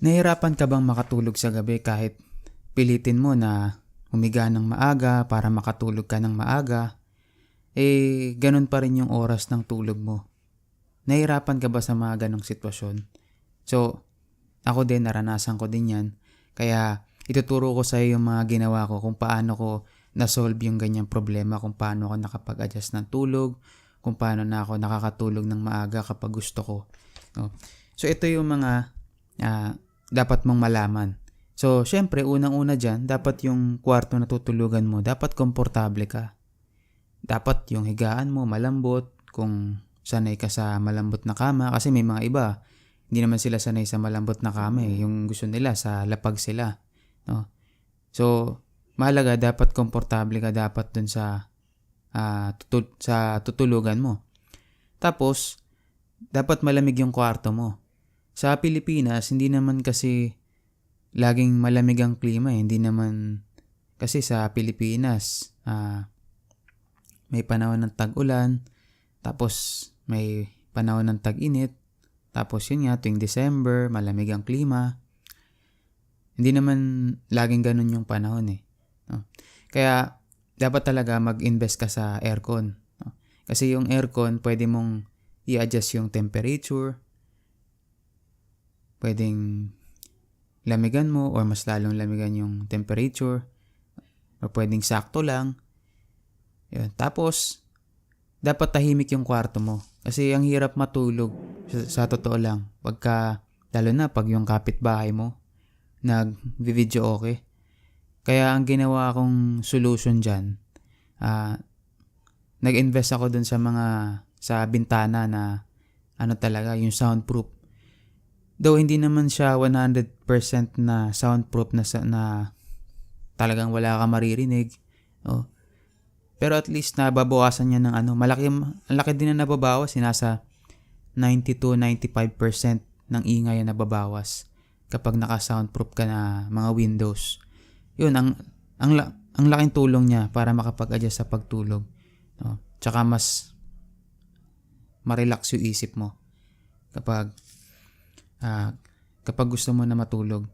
Nahirapan ka bang makatulog sa gabi kahit pilitin mo na humiga ng maaga para makatulog ka ng maaga? Eh, ganun pa rin yung oras ng tulog mo. Nahirapan ka ba sa mga ganong sitwasyon? So, ako din, naranasan ko din yan. Kaya, ituturo ko sa iyo yung mga ginawa ko kung paano ko na-solve yung ganyang problema, kung paano ako nakapag-adjust ng tulog, kung paano na ako nakakatulog ng maaga kapag gusto ko. No? So, ito yung mga ah, dapat mong malaman. So, syempre, unang-una dyan, dapat yung kwarto na tutulugan mo, dapat komportable ka. Dapat yung higaan mo malambot, kung sanay ka sa malambot na kama, kasi may mga iba, hindi naman sila sanay sa malambot na kama eh. Yung gusto nila, sa lapag sila. No? So, mahalaga, dapat komportable ka dapat dun sa, ah, tutul- sa tutulugan mo. Tapos, dapat malamig yung kwarto mo. Sa Pilipinas, hindi naman kasi laging malamig ang klima eh. Hindi naman kasi sa Pilipinas, ah, may panahon ng tag-ulan, tapos may panahon ng tag-init, tapos yun nga, tuwing December, malamig ang klima. Hindi naman laging ganun yung panahon eh. No? Kaya, dapat talaga mag-invest ka sa aircon. No? Kasi yung aircon, pwede mong i-adjust yung temperature, pwedeng lamigan mo or mas lalong lamigan yung temperature or pwedeng sakto lang. Yun. Tapos, dapat tahimik yung kwarto mo. Kasi ang hirap matulog sa, sa totoo lang. Pagka, lalo na pag yung kapitbahay mo, nag-video okay. Kaya ang ginawa kong solution dyan, ah, nag-invest ako dun sa mga, sa bintana na, ano talaga, yung soundproof. Though hindi naman siya 100% na soundproof na, na talagang wala ka maririnig. Oh. Pero at least nababawasan niya ng ano, malaki, ang laki din na nababawas, nasa 90-95% ng ingay na nababawas kapag naka-soundproof ka na mga windows. Yun, ang, ang, ang laking tulong niya para makapag-adjust sa pagtulog. No? Tsaka mas marelax yung isip mo kapag ah, kapag gusto mo na matulog.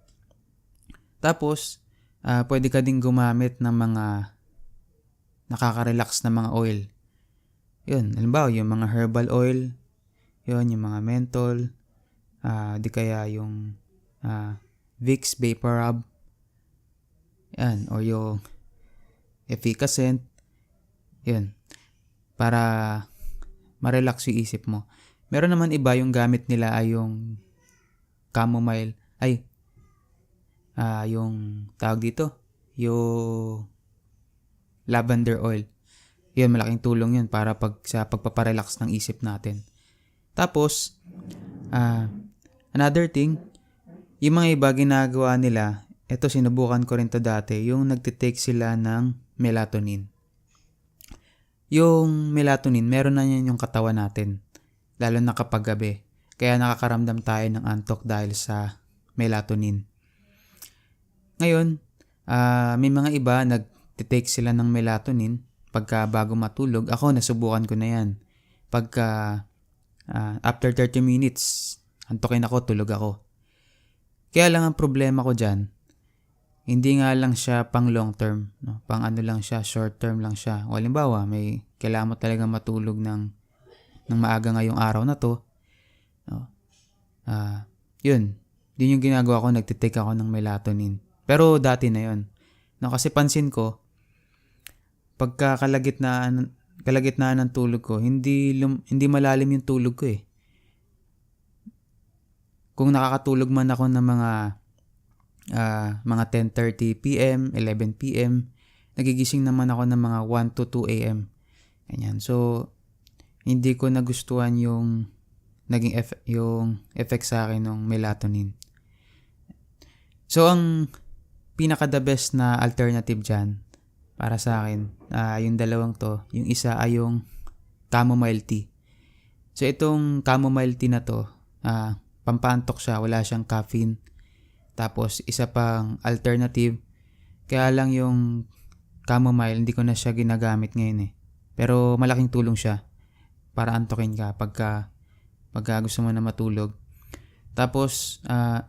Tapos, ah, pwede ka din gumamit ng mga nakaka-relax na mga oil. Yun, halimbawa yung mga herbal oil, yun, yung mga menthol, ah, di kaya yung ah, Vicks Vapor Rub, yan, o yung efficacent, yun, para ma-relax yung isip mo. Meron naman iba yung gamit nila ay yung chamomile, ay, ah yung tawag dito, yung lavender oil. Yun, malaking tulong yun para pag, sa pagpaparelax ng isip natin. Tapos, ah another thing, yung mga iba ginagawa nila, ito sinubukan ko rin to dati, yung nagtitake sila ng melatonin. Yung melatonin, meron na yan yung katawan natin, lalo na kapag gabi. Kaya nakakaramdam tayo ng antok dahil sa melatonin. Ngayon, ah, may mga iba nagtitake sila ng melatonin pagka bago matulog. Ako, nasubukan ko na yan. Pagka ah, after 30 minutes, antokin ako, tulog ako. Kaya lang ang problema ko dyan, hindi nga lang siya pang long term. No? Pang ano lang siya, short term lang siya. O halimbawa, may kailangan mo talaga matulog ng, ng maaga ngayong araw na to. Ah, yun. Yun yung ginagawa ko, nagtitake ako ng melatonin. Pero dati na yun. No, kasi pansin ko, pagka kalagitnaan, kalagitnaan ng tulog ko, hindi, lum, hindi malalim yung tulog ko eh. Kung nakakatulog man ako ng mga ah, mga 10.30 p.m., 11 p.m., nagigising naman ako ng mga 1 to 2 a.m. Ganyan. So, hindi ko nagustuhan yung naging eff- yung effect sa akin ng melatonin. So, ang pinaka the best na alternative dyan para sa akin, ah, yung dalawang to, yung isa ay yung chamomile tea. So, itong chamomile tea na to, ah, pampantok siya, wala siyang caffeine. Tapos, isa pang alternative, kaya lang yung chamomile, hindi ko na siya ginagamit ngayon eh. Pero malaking tulong siya para antokin ka pagka, pagka gusto mo na matulog. Tapos, ah,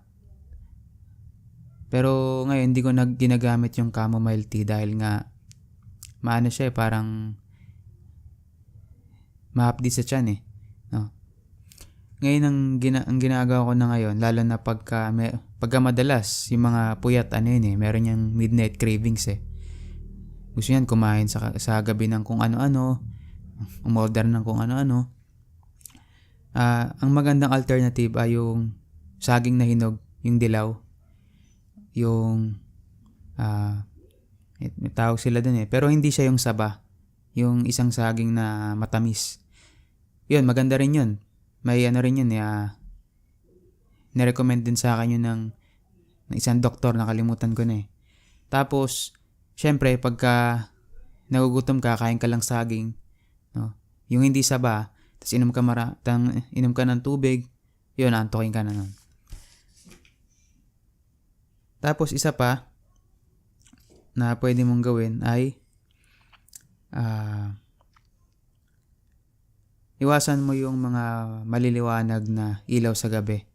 Pero ngayon, hindi ko nag ginagamit yung chamomile tea dahil nga maano siya eh, parang mahapdi sa tiyan eh. No? Ngayon, ang, gina, ang ginagawa ko na ngayon, lalo na pagka, may, pagka madalas, yung mga puyat, ano yun eh, meron yung midnight cravings eh. Gusto yan kumain sa, sa gabi ng kung ano-ano, umorder ng kung ano-ano. Ah, ang magandang alternative ay yung saging na hinog, yung dilaw. Yung ah may tawag sila dun eh. Pero hindi siya yung saba. Yung isang saging na matamis. Yun, maganda rin yun. May ano rin yun eh. ah, nirecommend din sa akin yun ng, ng isang doktor, nakalimutan ko na eh. Tapos, syempre, pagka nagugutom ka, kain ka lang saging, no? Yung hindi saba, tapos inom ka, mara, tang, inom ka ng tubig, yun, antokin ka na nun. Tapos, isa pa, na pwede mong gawin ay, ah, iwasan mo yung mga maliliwanag na ilaw sa gabi,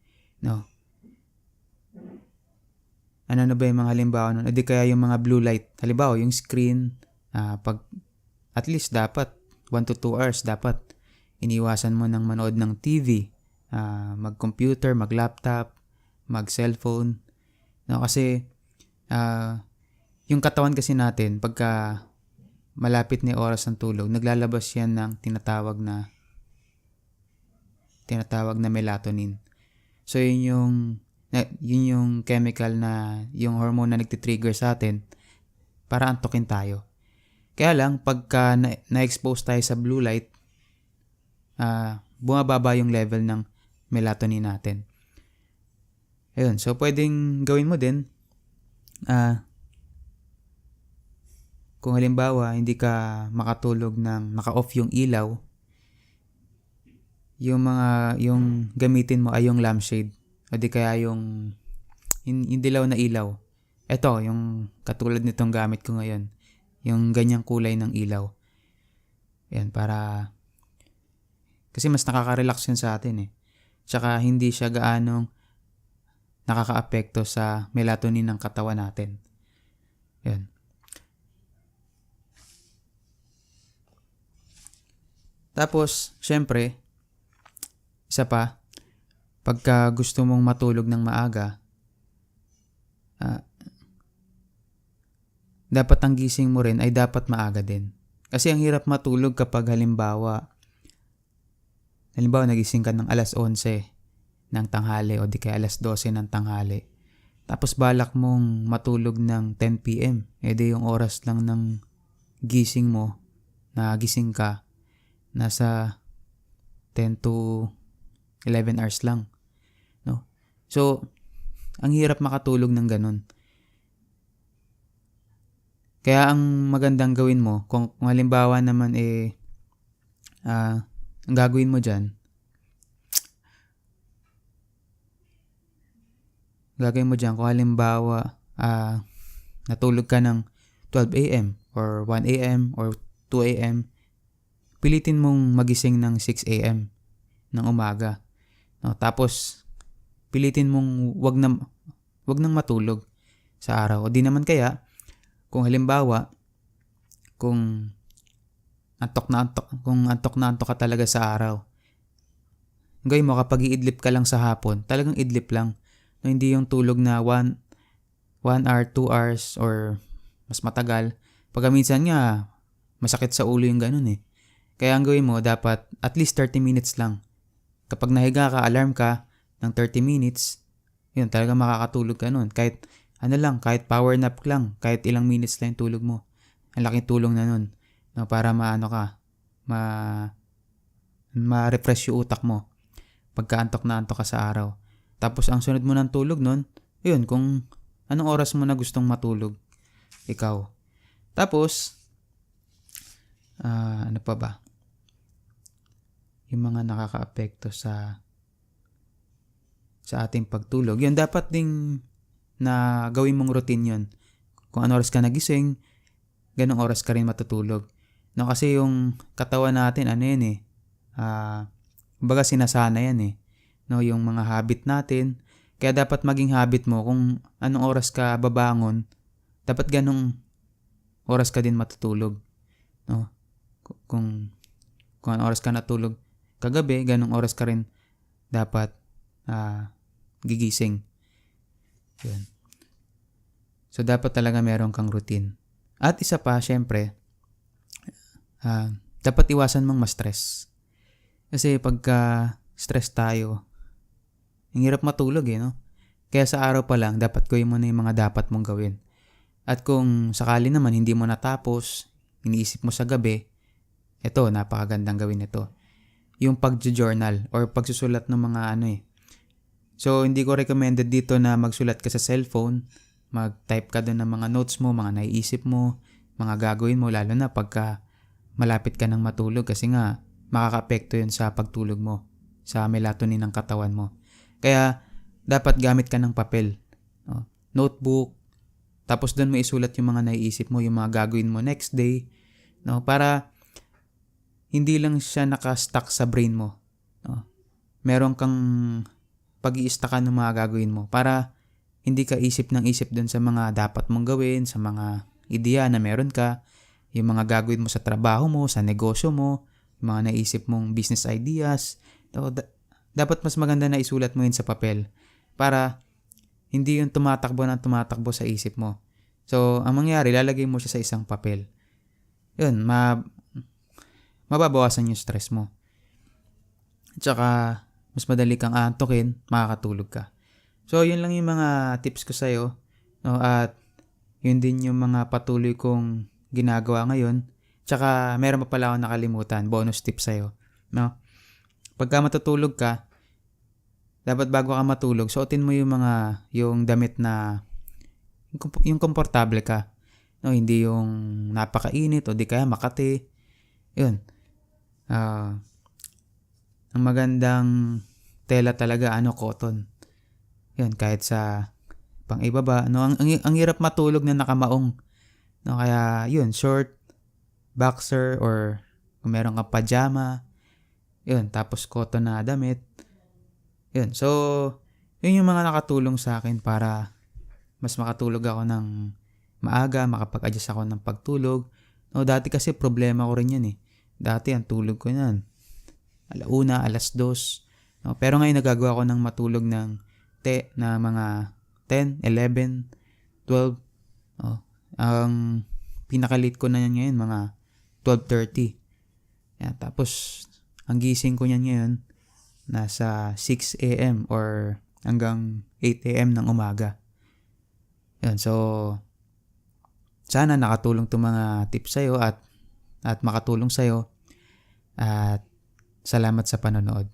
no? Ano na ba yung mga halimbawa nun? O di kaya yung mga blue light. Halimbawa, yung screen, ah, pag, at least dapat, 1 to 2 hours dapat iniwasan mo ng manood ng TV, ah, mag-computer, mag-laptop, mag-cellphone. No, kasi ah, yung katawan kasi natin pagka malapit na oras ng tulog, naglalabas yan ng tinatawag na tinatawag na melatonin. So yun yung yun yung chemical na yung hormone na nagtitrigger sa atin para antukin tayo. Kaya lang, pagka na- na-expose tayo sa blue light, ah bumababa yung level ng melatonin natin. Ayun, so pwedeng gawin mo din, ah kung halimbawa hindi ka makatulog ng naka-off yung ilaw, yung mga, yung gamitin mo ay yung lampshade, o di kaya yung, yung, yung dilaw na ilaw. Ito, yung katulad nitong gamit ko ngayon, yung ganyang kulay ng ilaw. Yan, para, kasi mas nakaka-relax yun sa atin eh. Tsaka hindi siya gaanong nakaka-apekto sa melatonin ng katawan natin. Yan. Tapos, syempre, isa pa, pagka gusto mong matulog ng maaga, ah, dapat ang gising mo rin ay dapat maaga din. Kasi ang hirap matulog kapag halimbawa, halimbawa nagising ka ng alas 11 ng tanghali o di kaya alas 12 ng tanghali. Tapos balak mong matulog ng 10pm. E di yung oras lang ng gising mo, na ka, nasa 10 to 11 hours lang. No? So, ang hirap makatulog ng ganun. Kaya ang magandang gawin mo, kung, kung halimbawa naman eh, ah, ang gagawin mo dyan, gagawin mo dyan, kung halimbawa, ah, natulog ka ng 12 a.m. or 1 a.m. or 2 a.m., pilitin mong magising ng 6 a.m. ng umaga. No, tapos pilitin mong wag na wag nang matulog sa araw. O di naman kaya kung halimbawa kung antok na antok, kung antok na antok ka talaga sa araw. Gawin mo kapag iidlip ka lang sa hapon, talagang idlip lang. No, hindi yung tulog na 1 1 hour, 2 hours or mas matagal. Pagka minsan nga masakit sa ulo yung ganun eh. Kaya ang gawin mo, dapat at least 30 minutes lang. Kapag nahiga ka, alarm ka ng 30 minutes, yun, talaga makakatulog ka nun. Kahit, ano lang, kahit power nap lang, kahit ilang minutes lang yung tulog mo. Ang laking tulong na nun. No, para maano ka, ma, ma-refresh yung utak mo. Pagka antok na antok ka sa araw. Tapos, ang sunod mo ng tulog nun, yun, kung anong oras mo na gustong matulog, ikaw. Tapos, ah, ano pa ba? yung mga nakakaapekto sa sa ating pagtulog. Yun, dapat ding na gawin mong routine yun. Kung ano oras ka nagising, ganong oras ka rin matutulog. No, kasi yung katawan natin, ano yan eh, ah, uh, baga sinasana yan eh. No, yung mga habit natin, Kaya dapat maging habit mo kung anong oras ka babangon, dapat ganong oras ka din matutulog. No? Ku- Kung kung anong oras ka natulog kagabi, ganong oras ka rin dapat ah, gigising. Yun. So, dapat talaga meron kang routine. At isa pa, syempre, ah, dapat iwasan mong ma-stress. Kasi pagka stress tayo, ang hirap matulog eh, no? Kaya sa araw pa lang, dapat gawin mo na yung mga dapat mong gawin. At kung sakali naman hindi mo natapos, iniisip mo sa gabi, ito, napakagandang gawin ito. Yung pag-journal or pagsusulat ng mga ano eh. So, hindi ko recommended dito na magsulat ka sa cellphone. Mag-type ka doon ng mga notes mo, mga naiisip mo, mga gagawin mo, lalo na pagka malapit ka ng matulog kasi nga makaka-apekto yun sa pagtulog mo, sa melatonin ng katawan mo. Kaya, dapat gamit ka ng papel. no? Notebook, tapos doon mo isulat yung mga naiisip mo, yung mga gagawin mo next day, no? Para hindi lang siya naka-stuck sa brain mo. No? Meron kang pag iistakan ng mga gagawin mo para hindi ka isip ng isip doon sa mga dapat mong gawin, sa mga ideya na meron ka, yung mga gagawin mo sa trabaho mo, sa negosyo mo, yung mga naisip mong business ideas. So, da- dapat mas maganda na isulat mo yun sa papel para hindi yung tumatakbo ng tumatakbo sa isip mo. So, ang mangyari, lalagay mo siya sa isang papel. Yun, ma mababawasan yung stress mo. Tsaka, mas madali kang aantokin, makakatulog ka. So, yun lang yung mga tips ko sa'yo. No? At, yun din yung mga patuloy kong ginagawa ngayon. Tsaka, meron pa pala akong nakalimutan. Bonus tip sa'yo. No? Pagka matutulog ka, dapat bago ka matulog, suotin mo yung mga, yung damit na, yung, komp- yung komportable ka. No, hindi yung napakainit o di kaya makati. Yun. Ah, ang magandang tela talaga, ano, cotton. Yun, kahit sa pang ibaba. No, ang, ang, ang hirap matulog na nakamaong. No, kaya, yun, short, boxer, or kung meron ka pajama. Yun, tapos cotton na damit. Yun, so, yun yung mga nakatulong sa akin para mas makatulog ako ng maaga, makapag-adjust ako ng pagtulog. No, dati kasi problema ko rin yan eh. Dati ang tulog ko yan. Alauna, alas dos. No, pero ngayon nagagawa ko ng matulog ng te na mga 10, 11, 12. No, ang pinakalit ko na yan ngayon mga 12.30. Yan, tapos ang gising ko niyan ngayon nasa 6 a.m. or hanggang 8 a.m. ng umaga. Yan, so sana nakatulong 'tong mga tips sa'yo at at makatulong sa'yo at salamat sa panonood.